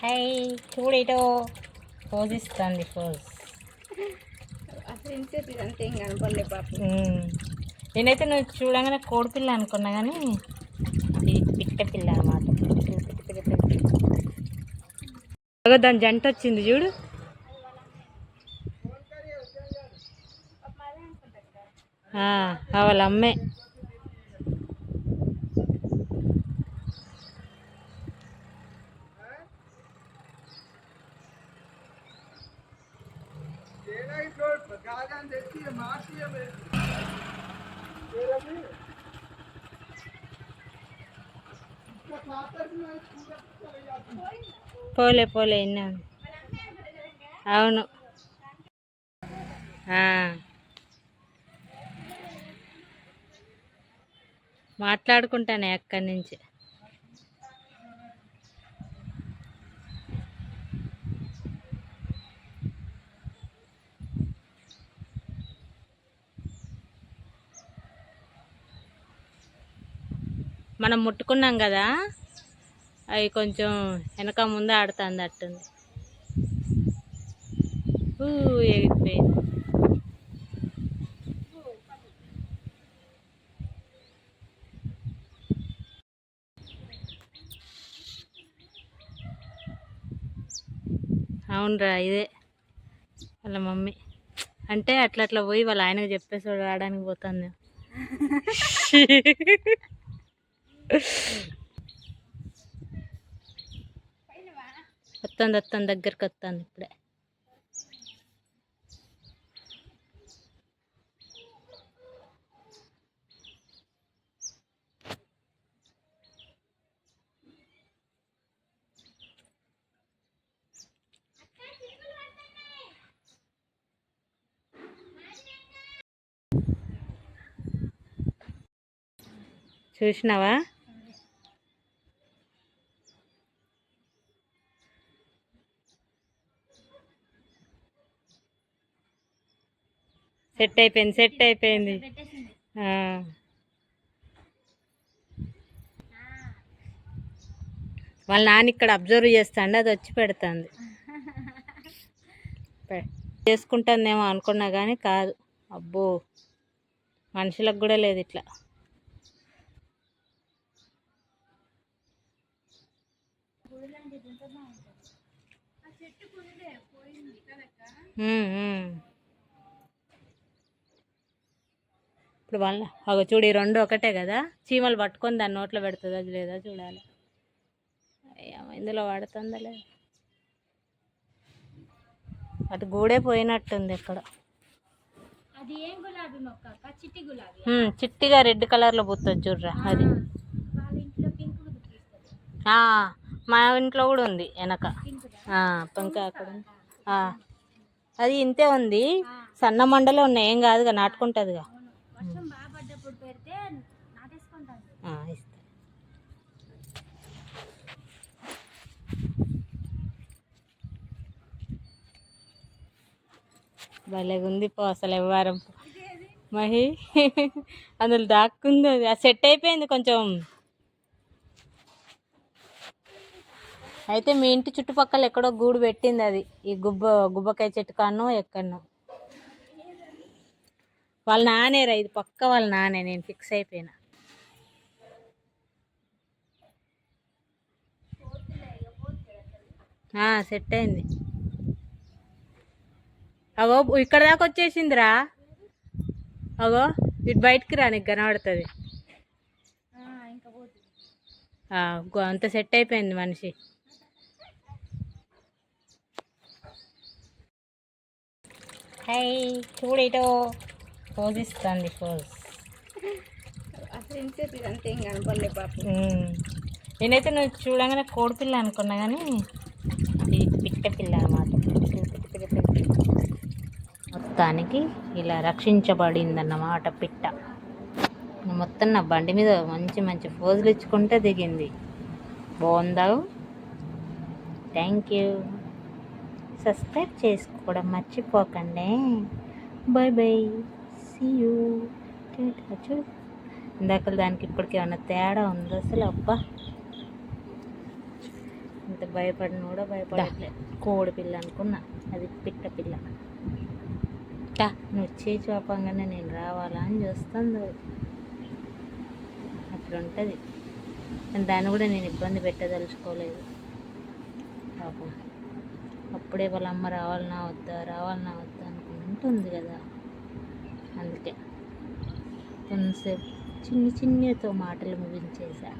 High చూడేటో. Pose ఇస్తుంది pose పాప. నేనైతే నువ్వు చూడంగానే కోడి పిల్ల అనుకున్నా కానీ ఇది పిట్ట పిల్ల అన్నమాట. అగో దాని జంట వచ్చింది చూడు. వాళ్ళ అమ్మే. పోలే పోలే ఎన్న అవును. మాట్లాడుకుంటానే అక్కడి నుంచి. మనం ముట్టుకున్నాం కదా అవి కొంచెం వెనక ముందు ఆడుతుంది అట్టుంది. ఎగిపోయింది అవునరా ఇదే వాళ్ళ మమ్మీ. అంటే అట్లా అట్లా పోయి వాళ్ళ ఆయనకు చెప్పేసి రావడానికి పోతుంది వస్తుంది వస్తుంది దగ్గరికి వస్తుంది ఇప్పుడే. చూసినావా? సెట్ అయిపోయింది సెట్ అయిపోయింది. వాళ్ళ నాన్న ఇక్కడ అబ్జర్వ్ చేస్తాండి అది వచ్చి పెడుతుంది. చేసుకుంటుందేమో అనుకున్నా కానీ కాదు. అబ్బో మనుషులకు కూడా లేదు ఇట్లా. చెట్టు ఇప్పుడు వాళ్ళ ఒక చూడు ఈ రెండు ఒకటే కదా? చీమలు పట్టుకొని దాన్ని నోట్లో పెడుతుందా లేదా చూడాలి. అయ్యో, ఇందులో పడుతుందా లేదా? అటు గూడే పోయినట్టుంది ఇక్కడ అది ఏం గులాబీ మొక్క? అక్క చిట్టి గులాబీ. ఉమ్, చిట్టిగా రెడ్ కలర్లో పుత్తది చూడరా అది. మా ఇంట్లో కూడా ఉంది వెనక. పంక అక్కడ అది ఇంతే ఉంది. సన్న మండలే ఉన్నాయి ఏం కాదుగా నాటుకుంటుందిగా. ఇస్తా. భలేగుంది పో అసలు ఎవ్వరం మహి అందులో దాక్కుంది అది. ఆ సెట్ అయిపోయింది కొంచెం. అయితే మీ ఇంటి చుట్టుపక్కల ఎక్కడో గూడు పెట్టింది అది. ఈ గుబ్బ గుబ్బకాయ చెట్టు కానో ఎక్కడనో వాళ్ళ నానేరా ఇది పక్క వాళ్ళ నానే నేను ఫిక్స్ అయిపోయినా. సెట్ అయింది. అగో ఇక్కడ దాకా వచ్చేసిందిరా. అగో ఇటు బయటికి రా నీకు కనబడుతుంది. అంత సెట్ అయిపోయింది మనిషి. హై చూడేటో పోజ్ ఇస్తుంది పోజ్ నేనైతే నువ్వు చూడంగానే కోడి పిల్ల అనుకున్నా కానీ పిట్ట పిల్ల మొత్తానికి ఇలా రక్షించబడిందన్నమాట పిట్ట. మొత్తం నా బండి మీద మంచి మంచి పోజులు ఇచ్చుకుంటే దిగింది. బాగుందా థ్యాంక్ యూ సబ్స్క్రైబ్ చేసుకోవడం మర్చిపోకండి. బాయ్ బాయ్ సీ యూ ఇందాక దానికి ఇప్పటికి తేడా ఉందో అసలు? అబ్బా. ఇంత భయపడిన కూడా భయపడట్లే కోడి పిల్ల అనుకున్నా. అది పిట్ట పిల్ల. నువ్వు చేయి చూపంగానే నేను రావాలా అని చూస్తుంది. ఉంటుంది. దాన్ని కూడా నేను ఇబ్బంది పెట్టదలుచుకోలేదు. పాపం. అప్పుడే వాళ్ళ అమ్మ రావాలన్నా వద్దా రావాలన్నా వద్దా అనుకుంటుంది కదా. అందుకే. కొంతసేపు చిన్ని చిన్నతో మాటలు ముగించేసా.